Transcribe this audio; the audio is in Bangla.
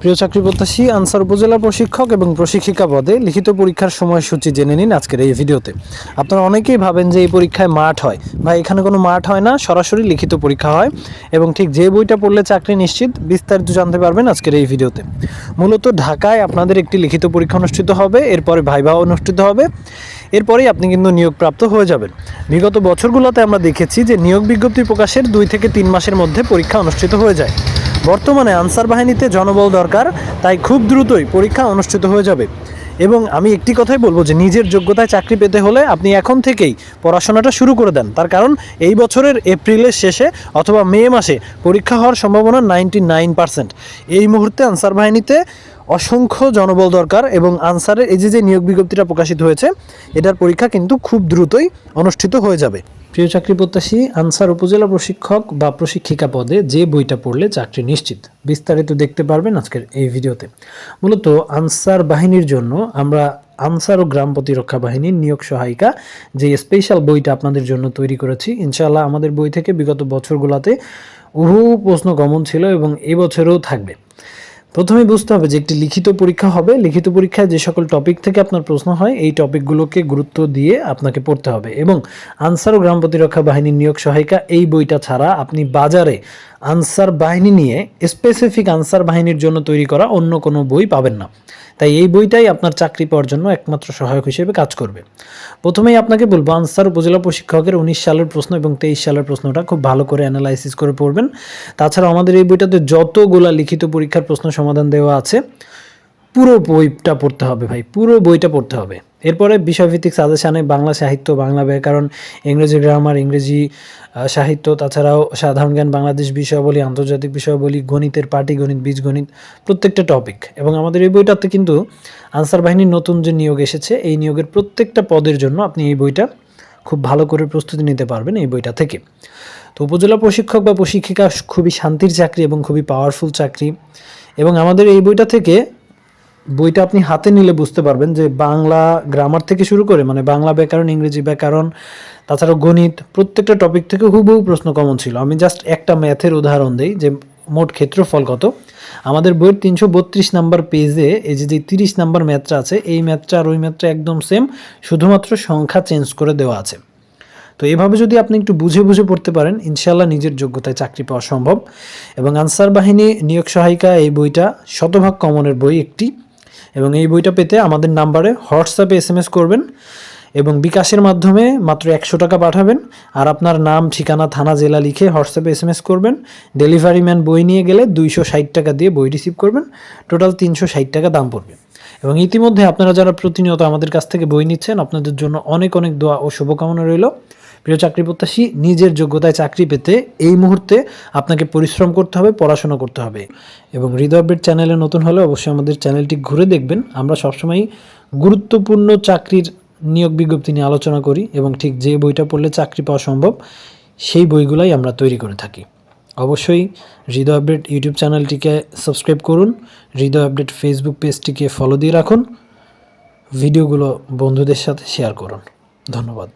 প্রিয় চাকরি প্রত্যাশী আনসার উপজেলা প্রশিক্ষক এবং প্রশিক্ষিকা পদে লিখিত পরীক্ষার সময়সূচি জেনে নিন আজকের এই ভিডিওতে। আপনারা অনেকেই ভাবেন যে এই পরীক্ষায় মাঠ হয়। বা এখানে কোনো মাঠ হয় না, সরাসরি লিখিত পরীক্ষা হয় এবং ঠিক যে বইটা পড়লে চাকরি নিশ্চিত, বিস্তারিত জানতে পারবেন আজকের এই ভিডিওতে। মূলত ঢাকায় আপনাদের একটি লিখিত পরীক্ষা অনুষ্ঠিত হবে, এরপরে ভাইভা অনুষ্ঠিত হবে। এরপরেই আপনি কিন্তু নিয়োগপ্রাপ্ত হয়ে যাবেন। বিগত বছরগুলোতে আমরা দেখেছি যে নিয়োগ বিজ্ঞপ্তি প্রকাশের দুই থেকে তিন মাসের মধ্যে পরীক্ষা অনুষ্ঠিত হয়ে যায়। বর্তমানে আনসার বাহিনীতে জনবল দরকার, তাই খুব দ্রুতই পরীক্ষা অনুষ্ঠিত হয়ে যাবে। এবং আমি একটি কথাই বলব যে নিজের যোগ্যতায় চাকরি পেতে হলে আপনি এখন থেকেই পড়াশোনাটা শুরু করে দেন। তার কারণ এই বছরের এপ্রিলের শেষে অথবা মে মাসে পরীক্ষা হওয়ার সম্ভাবনা নাইনটি নাইন পার্সেন্ট। এই মুহূর্তে আনসার বাহিনীতে অসংখ্য জনবল দরকার এবং আনসারের এই যে যে নিয়োগ বিজ্ঞপ্তিটা প্রকাশিত হয়েছে, এটার পরীক্ষা কিন্তু খুব দ্রুতই অনুষ্ঠিত হয়ে যাবে। প্রিয় চাকরি প্রত্যাশী, আনসার উপজেলা প্রশিক্ষক বা প্রশিক্ষিকা পদে যে বইটা পড়লে চাকরি নিশ্চিত। বিস্তারিত দেখতে পারবেন আজকের এই ভিডিওতে। মূলত আনসার বাহিনীর জন্য আমরা আনসার ও গ্রাম প্রতিরক্ষা বাহিনীর নিয়োগ সহায়িকা যে স্পেশাল বইটা আপনাদের জন্য তৈরি করেছি, ইনশাআল্লাহ আমাদের বই থেকে বিগত বছরগুলোতে বহু প্রশ্ন কমন ছিল এবং এবছরেও থাকবে। প্রথমে বুঝতে হবে যে একটি লিখিত পরীক্ষা হবে। লিখিত পরীক্ষায় যে সকল টপিক থেকে আপনার প্রশ্ন হয়, এই টপিকগুলোকে গুরুত্ব দিয়ে আপনাকে পড়তে হবে এবং আনসার ও গ্রাম প্রতিরক্ষা বাহিনীর নিয়োগ সহায়িকা এই বইটা ছাড়া আপনি বাজারে আনসার বাহিনী নিয়ে স্পেসিফিক আনসার বাহিনীর জন্য তৈরি করা অন্য কোনো বই পাবেন না। তাই এই বইটাই আপনার চাকরি পাওয়ার জন্য একমাত্র সহায়ক হিসেবে কাজ করবে। প্রথমেই আপনাকে বলব, আনসার উপজেলা প্রশিক্ষকের উনিশ সালের প্রশ্ন এবং তেইশ সালের প্রশ্নটা খুব ভালো করে অ্যানালাইসিস করে পড়বেন। তাছাড়া আমাদের এই বইটাতে যতগুলা লিখিত পরীক্ষার প্রশ্ন সমাধান দেওয়া আছে। পুরো বইটা পড়তে হবে ভাই, পুরো বইটা পড়তে হবে। এরপরে বিষয়ভিত্তিক সাজেশানে বাংলা সাহিত্য, বাংলা ব্যাকরণ ইংরেজি গ্রামার, ইংরেজি সাহিত্য, তাছাড়াও সাধারণ জ্ঞান, বাংলাদেশ বিষয়াবলী, আন্তর্জাতিক বিষয়াবলী, গণিতের পার্টি পাটিগণিত বীজগণিত, প্রত্যেকটা টপিক এবং আমাদের এই বইটাতে কিন্তু আনসার বাহিনীর নতুন যে নিয়োগ এসেছে, এই নিয়োগের প্রত্যেকটা পদের জন্য আপনি এই বইটা খুব ভালো করে প্রস্তুতি নিতে পারবেন এই বইটা থেকে। তো উপজেলা প্রশিক্ষক বা প্রশিক্ষিকা খুবই শান্তির চাকরি এবং খুবই পাওয়ারফুল চাকরি। এবং আমাদের এই বইটা থেকে বইটা আপনি হাতে নিলে বুঝতে পারবেন যে বাংলা গ্রামার থেকে শুরু করে মানে বাংলা ব্যাকরণ, ইংরেজি ব্যাকরণ, তাছাড়া গণিত, প্রত্যেকটা টপিক থেকে হুবহু প্রশ্ন কমন ছিল। আমি জাস্ট একটা ম্যাথের উদাহরণ দিই যে মোট ক্ষেত্রফল কত? আমাদের বইয়ের তিনশো বত্রিশ নাম্বার পেজে এই যে যে তিরিশ নাম্বার ম্যাথটা আছে, এই ম্যাথটা আর ওই ম্যাথটা একদম সেম শুধুমাত্র সংখ্যা চেঞ্জ করে দেওয়া আছে। তো এভাবে যদি আপনি একটু বুঝে বুঝে পড়তে পারেন ইনশাল্লাহ নিজের যোগ্যতায় চাকরি পাওয়া সম্ভব। এবং আনসার বাহিনী নিয়োগ সহায়িকা এই বইটা শতভাগ কমনের বই একটি। এবং এই বইটা পেতে আমাদের নাম্বারে হোয়াটসঅ্যাপে এস এম এস করবেন এবং বিকাশের মাধ্যমে মাত্র একশো টাকা পাঠাবেন। আর আপনার নাম, ঠিকানা, থানা, জেলা লিখে হোয়াটসঅ্যাপে এস এম এস করবেন। ডেলিভারি ম্যান বই নিয়ে গেলে দুইশো ষাট টাকা দিয়ে বই রিসিভ করবেন। টোটাল তিনশো ষাট টাকা দাম পড়বে। এবং ইতিমধ্যে আপনারা যারা প্রতিনিয়ত আমাদের কাছ থেকে বই নিচ্ছেন, আপনাদের জন্য অনেক অনেক দোয়া ও শুভকামনা রইল। প্রিয় চাকরি প্রত্যাশী, নিজের যোগ্যতায় চাকরি পেতে এই মুহূর্তে আপনাকে পরিশ্রম করতে হবে, পড়াশোনা করতে হবে। এবং হৃদয় আপডেট চ্যানেলে নতুন হলে অবশ্যই আমাদের চ্যানেলটি ঘুরে দেখবেন। আমরা সবসময় গুরুত্বপূর্ণ চাকরির নিয়োগ বিজ্ঞপ্তি নিয়ে আলোচনা করি এবং ঠিক যে বইটা পড়লে চাকরি পাওয়া সম্ভব, সেই বইগুলাই আমরা তৈরি করে থাকি। অবশ্যই হৃদয় আপডেট ইউটিউব চ্যানেলটিকে সাবস্ক্রাইব করুন, হৃদয় আপডেট ফেসবুক পেজটিকে ফলো দিয়ে রাখুন ভিডিওগুলো বন্ধুদের সাথে শেয়ার করুন। ধন্যবাদ।